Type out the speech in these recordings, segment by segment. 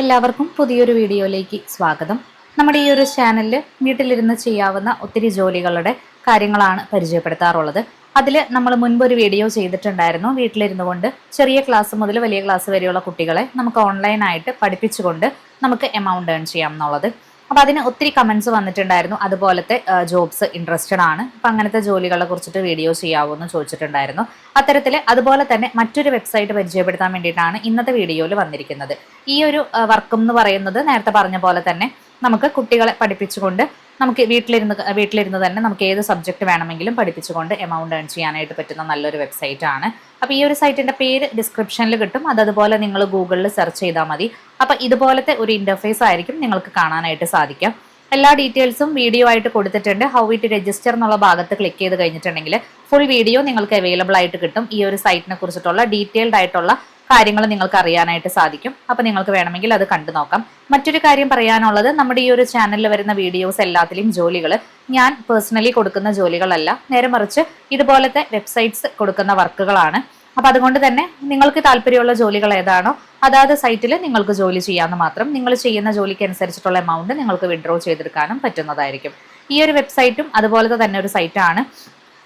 എല്ലാവർക്കും പുതിയൊരു വീഡിയോയിലേക്ക് സ്വാഗതം. നമ്മുടെ ഈ ഒരു ചാനലിൽ വീട്ടിലിരുന്ന് ചെയ്യാവുന്ന ഒത്തിരി ജോലികളുടെ കാര്യങ്ങളാണ് പരിചയപ്പെടുത്താറുള്ളത്. അതിൽ നമ്മൾ മുൻപ് ഒരു വീഡിയോ ചെയ്തിട്ടുണ്ടായിരുന്നു. വീട്ടിലിരുന്നു കൊണ്ട് ചെറിയ ക്ലാസ് മുതൽ വലിയ ക്ലാസ് വരെയുള്ള കുട്ടികളെ നമുക്ക് ഓൺലൈനായിട്ട് പഠിപ്പിച്ചുകൊണ്ട് നമുക്ക് എമൗണ്ട് ഏൺ ചെയ്യാം എന്നുള്ളത്. അപ്പോൾ അതിന് ഒത്തിരി കമൻസ് വന്നിട്ടുണ്ടായിരുന്നു. അതുപോലത്തെ ജോബ്സ് ഇൻട്രസ്റ്റഡ് ആണ്. അപ്പം അങ്ങനത്തെ ജോലികളെ കുറിച്ചിട്ട് വീഡിയോ ചെയ്യാവോ എന്ന് ചോദിച്ചിട്ടുണ്ടായിരുന്നു. അത്തരത്തിൽ അതുപോലെ തന്നെ മറ്റൊരു വെബ്സൈറ്റ് പരിചയപ്പെടുത്താൻ വേണ്ടിയിട്ടാണ് ഇന്നത്തെ വീഡിയോയിൽ വന്നിരിക്കുന്നത്. ഈ ഒരു വർക്കും എന്ന് പറയുന്നത് നേരത്തെ പറഞ്ഞ പോലെ തന്നെ നമുക്ക് കുട്ടികളെ പഠിപ്പിച്ചുകൊണ്ട് നമുക്ക് വീട്ടിലിരുന്ന് വീട്ടിലിരുന്ന് തന്നെ നമുക്ക് ഏത് സബ്ജക്റ്റ് വേണമെങ്കിലും പഠിപ്പിച്ചുകൊണ്ട് എമൗണ്ട് ഏൺ ചെയ്യാനായിട്ട് പറ്റുന്ന നല്ലൊരു വെബ്സൈറ്റ് ആണ്. അപ്പോൾ ഈ ഒരു സൈറ്റിന്റെ പേര് ഡിസ്ക്രിപ്ഷനിൽ കിട്ടും. അത് അതുപോലെ നിങ്ങൾ ഗൂഗിളിൽ സെർച്ച് ചെയ്താൽ മതി. അപ്പോൾ ഇതുപോലത്തെ ഒരു ഇന്റർഫേസ് ആയിരിക്കും നിങ്ങൾക്ക് കാണാനായിട്ട് സാധിക്കാം. എല്ലാ ഡീറ്റെയിൽസും വീഡിയോ ആയിട്ട് കൊടുത്തിട്ടുണ്ട്. ഹൗ ഇറ്റ് രജിസ്റ്റർ എന്നുള്ള ഭാഗത്ത് ക്ലിക്ക് ചെയ്ത് കഴിഞ്ഞിട്ടുണ്ടെങ്കിൽ ഫുൾ വീഡിയോ നിങ്ങൾക്ക് അവൈലബിൾ ആയിട്ട് കിട്ടും. ഈ ഒരു സൈറ്റിനെ കുറിച്ചിട്ടുള്ള ഡീറ്റെയിൽഡ് ആയിട്ടുള്ള കാര്യങ്ങൾ നിങ്ങൾക്ക് അറിയാനായിട്ട് സാധിക്കും. അപ്പോൾ നിങ്ങൾക്ക് വേണമെങ്കിൽ അത് കണ്ടു നോക്കാം. മറ്റൊരു കാര്യം പറയാനുള്ളത് നമ്മുടെ ഈ ഒരു ചാനലിൽ വരുന്ന വീഡിയോസ് എല്ലാത്തിലും ജോലികൾ ഞാൻ പേഴ്സണലി കൊടുക്കുന്ന ജോലികളല്ല. നേരെ മറിച്ച് ഇതുപോലത്തെ വെബ്സൈറ്റ്സ് കൊടുക്കുന്ന വർക്കുകളാണ്. അപ്പൊ അതുകൊണ്ട് തന്നെ നിങ്ങൾക്ക് താല്പര്യമുള്ള ജോലികൾ ഏതാണോ അതാത് സൈറ്റിൽ നിങ്ങൾക്ക് ജോലി ചെയ്യാമെന്ന് മാത്രം നിങ്ങൾ ചെയ്യുന്ന ജോലിക്ക് അനുസരിച്ചിട്ടുള്ള എമൗണ്ട് നിങ്ങൾക്ക് വിഡ്രോ ചെയ്തെടുക്കാനും പറ്റുന്നതായിരിക്കും. ഈ ഒരു വെബ്സൈറ്റും അതുപോലത്തെ തന്നെ ഒരു സൈറ്റാണ്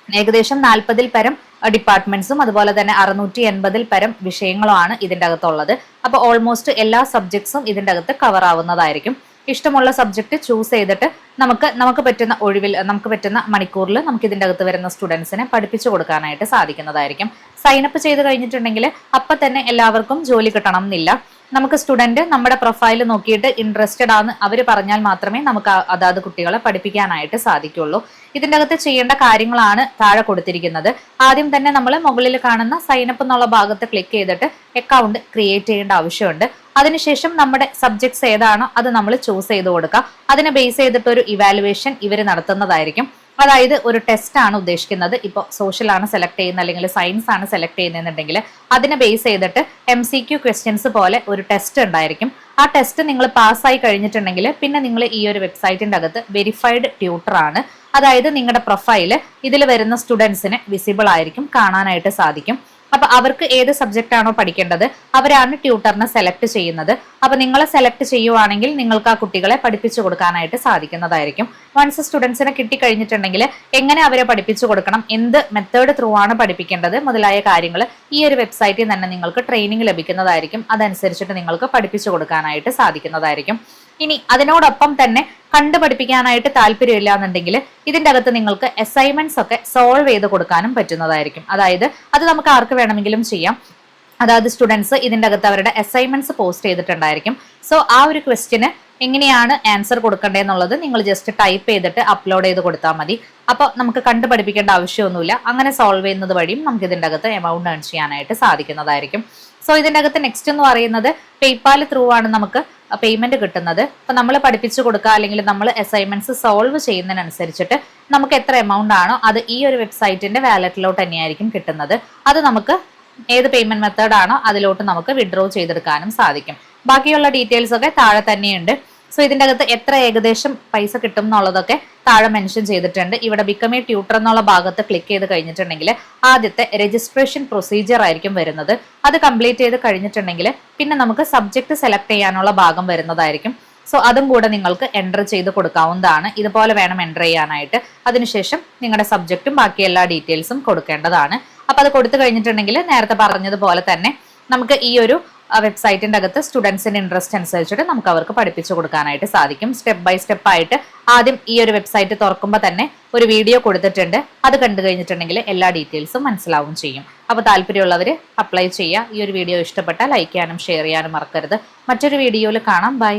ഏകദേശം നാൽപ്പതിൽ പരം ഡിപ്പാർട്ട്മെന്റ്സും അതുപോലെ തന്നെ അറുന്നൂറ്റി എൺപതിൽ പരം വിഷയങ്ങളുമാണ് ഇതിന്റെ അകത്തുള്ളത്. അപ്പോൾ ഓൾമോസ്റ്റ് എല്ലാ സബ്ജക്ട്സും ഇതിന്റെ അകത്ത് കവർ ആവുന്നതായിരിക്കും. ഇഷ്ടമുള്ള സബ്ജക്റ്റ് ചൂസ് ചെയ്തിട്ട് നമുക്ക് നമുക്ക് പറ്റുന്ന ഒഴിവിൽ നമുക്ക് പറ്റുന്ന മണിക്കൂറിൽ നമുക്ക് ഇതിന്റെ അകത്ത് വരുന്ന സ്റ്റുഡൻസിനെ പഠിപ്പിച്ചു കൊടുക്കാനായിട്ട് സാധിക്കുന്നതായിരിക്കും. സൈനപ്പ് ചെയ്ത് കഴിഞ്ഞിട്ടുണ്ടെങ്കിൽ അപ്പം തന്നെ എല്ലാവർക്കും ജോലി കിട്ടണം എന്നില്ല. നമുക്ക് സ്റ്റുഡന്റ് നമ്മുടെ പ്രൊഫൈൽ നോക്കിയിട്ട് ഇൻട്രസ്റ്റഡ് ആണ് അവർ പറഞ്ഞാൽ മാത്രമേ നമുക്ക് അതാത് കുട്ടികളെ പഠിപ്പിക്കാനായിട്ട് സാധിക്കുള്ളൂ. ഇതിന്റെ അകത്ത് ചെയ്യേണ്ട കാര്യങ്ങളാണ് താഴെ കൊടുത്തിരിക്കുന്നത്. ആദ്യം തന്നെ നമ്മൾ മുകളിൽ കാണുന്ന സൈനപ്പ് എന്നുള്ള ഭാഗത്ത് ക്ലിക്ക് ചെയ്തിട്ട് അക്കൗണ്ട് ക്രിയേറ്റ് ചെയ്യേണ്ട ആവശ്യമുണ്ട്. അതിനുശേഷം നമ്മുടെ സബ്ജക്ട്സ് ഏതാണോ അത് നമ്മൾ ചൂസ് ചെയ്ത് കൊടുക്കുക. അതിനെ ബേസ് ചെയ്തിട്ട് ഒരു ഇവാലുവേഷൻ ഇവർ നടത്തുന്നതായിരിക്കും. അതായത് ഒരു ടെസ്റ്റ് ആണ് ഉദ്ദേശിക്കുന്നത്. ഇപ്പോൾ സോഷ്യൽ ആണ് സെലക്ട് ചെയ്യുന്നത് അല്ലെങ്കിൽ സയൻസ് ആണ് സെലക്ട് ചെയ്യുന്നതെന്നുണ്ടെങ്കിൽ അതിനെ ബേസ് ചെയ്തിട്ട് എം സി ക്യു ക്വസ്റ്റ്യൻസ് പോലെ ഒരു ടെസ്റ്റ് ഉണ്ടായിരിക്കും. ആ ടെസ്റ്റ് നിങ്ങൾ പാസ്സായി കഴിഞ്ഞിട്ടുണ്ടെങ്കിൽ പിന്നെ നിങ്ങൾ ഈ ഒരു വെബ്സൈറ്റിന്റെ അകത്ത് വെരിഫൈഡ് ട്യൂട്ടർ ആണ്. അതായത് നിങ്ങളുടെ പ്രൊഫൈൽ ഇതിൽ വരുന്ന സ്റ്റുഡൻസിന് വിസിബിൾ ആയിരിക്കും കാണാനായിട്ട് സാധിക്കും. അപ്പൊ അവർക്ക് ഏത് സബ്ജക്റ്റ് ആണോ പഠിക്കേണ്ടത് അവരാണ് ട്യൂട്ടറിനെ സെലക്ട് ചെയ്യുന്നത്. അപ്പൊ നിങ്ങളെ സെലക്ട് ചെയ്യുവാണെങ്കിൽ നിങ്ങൾക്ക് ആ കുട്ടികളെ പഠിപ്പിച്ചു കൊടുക്കാനായിട്ട് സാധിക്കുന്നതായിരിക്കും. വൺസ് സ്റ്റുഡൻസിനെ കിട്ടിക്കഴിഞ്ഞിട്ടുണ്ടെങ്കിൽ എങ്ങനെ അവരെ പഠിപ്പിച്ചു കൊടുക്കണം എന്ത് മെത്തേഡ് ത്രൂ ആണ് പഠിപ്പിക്കേണ്ടത് മുതലായ കാര്യങ്ങൾ ഈ ഒരു വെബ്സൈറ്റിൽ തന്നെ നിങ്ങൾക്ക് ട്രെയിനിങ് ലഭിക്കുന്നതായിരിക്കും. അതനുസരിച്ചിട്ട് നിങ്ങൾക്ക് പഠിപ്പിച്ചു കൊടുക്കാനായിട്ട് സാധിക്കുന്നതായിരിക്കും. ഇനി അതിനോടൊപ്പം തന്നെ കണ്ടുപഠിപ്പിക്കാനായിട്ട് താല്പര്യമില്ല എന്നുണ്ടെങ്കിൽ ഇതിന്റെ അകത്ത് നിങ്ങൾക്ക് അസൈൻമെന്റ്സ് ഒക്കെ സോൾവ് ചെയ്ത് കൊടുക്കാനും പറ്റുന്നതായിരിക്കും. അതായത് അത് നമുക്ക് ആർക്ക് വേണമെങ്കിലും ചെയ്യാം. അതായത് സ്റ്റുഡൻസ് ഇതിന്റെ അകത്ത് അവരുടെ അസൈൻമെന്റ്സ് പോസ്റ്റ് ചെയ്തിട്ടുണ്ടായിരിക്കും. സോ ആ ഒരു ക്വസ്റ്റിന് എങ്ങനെയാണ് ആൻസർ കൊടുക്കേണ്ടതെന്നുള്ളത് നിങ്ങൾ ജസ്റ്റ് ടൈപ്പ് ചെയ്തിട്ട് അപ്ലോഡ് ചെയ്ത് കൊടുത്താൽ മതി. അപ്പോൾ നമുക്ക് കണ്ടു പഠിപ്പിക്കേണ്ട ആവശ്യമൊന്നുമില്ല. അങ്ങനെ സോൾവ് ചെയ്യുന്നത് വഴിയും നമുക്ക് ഇതിന്റെ അകത്ത് എമൗണ്ട് ഏൺ ചെയ്യാനായിട്ട് സാധിക്കുന്നതായിരിക്കും. സോ ഇതിന്റെ അകത്ത് നെക്സ്റ്റ് എന്ന് പറയുന്നത് പേയ്പാൽ ത്രൂ ആണ് നമുക്ക് പേയ്മെന്റ് കിട്ടുന്നത്. അപ്പൊ നമ്മൾ പഠിപ്പിച്ചു കൊടുക്കുക അല്ലെങ്കിൽ നമ്മൾ അസൈൻമെന്റ്സ് സോൾവ് ചെയ്യുന്നതിനനുസരിച്ചിട്ട് നമുക്ക് എത്ര എമൗണ്ട് ആണോ അത് ഈ ഒരു വെബ്സൈറ്റിന്റെ വാലറ്റിലോട്ട് തന്നെയായിരിക്കും കിട്ടുന്നത്. അത് നമുക്ക് ഏത് പേയ്മെന്റ് മെത്തേഡ് ആണോ അതിലോട്ട് നമുക്ക് വിഡ്രോ ചെയ്തെടുക്കാനും സാധിക്കും. ബാക്കിയുള്ള ഡീറ്റെയിൽസ് ഒക്കെ താഴെ തന്നെയുണ്ട്. സോ ഇതിന്റെ അകത്ത് എത്ര ഏകദേശം പൈസ കിട്ടും എന്നുള്ളതൊക്കെ താഴെ മെൻഷൻ ചെയ്തിട്ടുണ്ട്. ഇവിടെ ബിക്കം എ ട്യൂട്ടർ എന്നുള്ള ഭാഗത്ത് ക്ലിക്ക് ചെയ്ത് കഴിഞ്ഞിട്ടുണ്ടെങ്കിൽ ആദ്യത്തെ രജിസ്ട്രേഷൻ പ്രൊസീജിയർ ആയിരിക്കും വരുന്നത്. അത് കംപ്ലീറ്റ് ചെയ്ത് കഴിഞ്ഞിട്ടുണ്ടെങ്കിൽ പിന്നെ നമുക്ക് സബ്ജക്ട് സെലക്ട് ചെയ്യാനുള്ള ഭാഗം വരുന്നതായിരിക്കും. സോ അതും കൂടെ നിങ്ങൾക്ക് എന്റർ ചെയ്ത് കൊടുക്കാവുന്നതാണ്. ഇതുപോലെ വേണം എന്റർ ചെയ്യാനായിട്ട്. അതിനുശേഷം നിങ്ങളുടെ സബ്ജക്റ്റും ബാക്കി എല്ലാ ഡീറ്റെയിൽസും കൊടുക്കേണ്ടതാണ്. അപ്പോൾ അത് കൊടുത്തു കഴിഞ്ഞിട്ടുണ്ടെങ്കിൽ നേരത്തെ പറഞ്ഞതുപോലെ തന്നെ നമുക്ക് ഈ ഒരു വെബ്സൈറ്റിന്റെ അകത്ത് സ്റ്റുഡൻസിന്റെ ഇൻട്രസ്റ്റ് അനുസരിച്ചിട്ട് നമുക്ക് അവർക്ക് പഠിപ്പിച്ചു കൊടുക്കാനായിട്ട് സാധിക്കും. സ്റ്റെപ്പ് ബൈ സ്റ്റെപ്പ് ആയിട്ട് ആദ്യം ഈ ഒരു വെബ്സൈറ്റ് തുറക്കുമ്പോൾ തന്നെ ഒരു വീഡിയോ കൊടുത്തിട്ടുണ്ട്. അത് കണ്ടു കഴിഞ്ഞിട്ടുണ്ടെങ്കിൽ എല്ലാ ഡീറ്റെയിൽസും മനസ്സിലാവും ചെയ്യും. അപ്പോൾ താല്പര്യമുള്ളവർ അപ്ലൈ ചെയ്യുക. ഈ ഒരു വീഡിയോ ഇഷ്ടപ്പെട്ടാൽ ലൈക്ക് ചെയ്യാനും ഷെയർ ചെയ്യാനും മറക്കരുത്. മറ്റൊരു വീഡിയോയിൽ കാണാം. ബൈ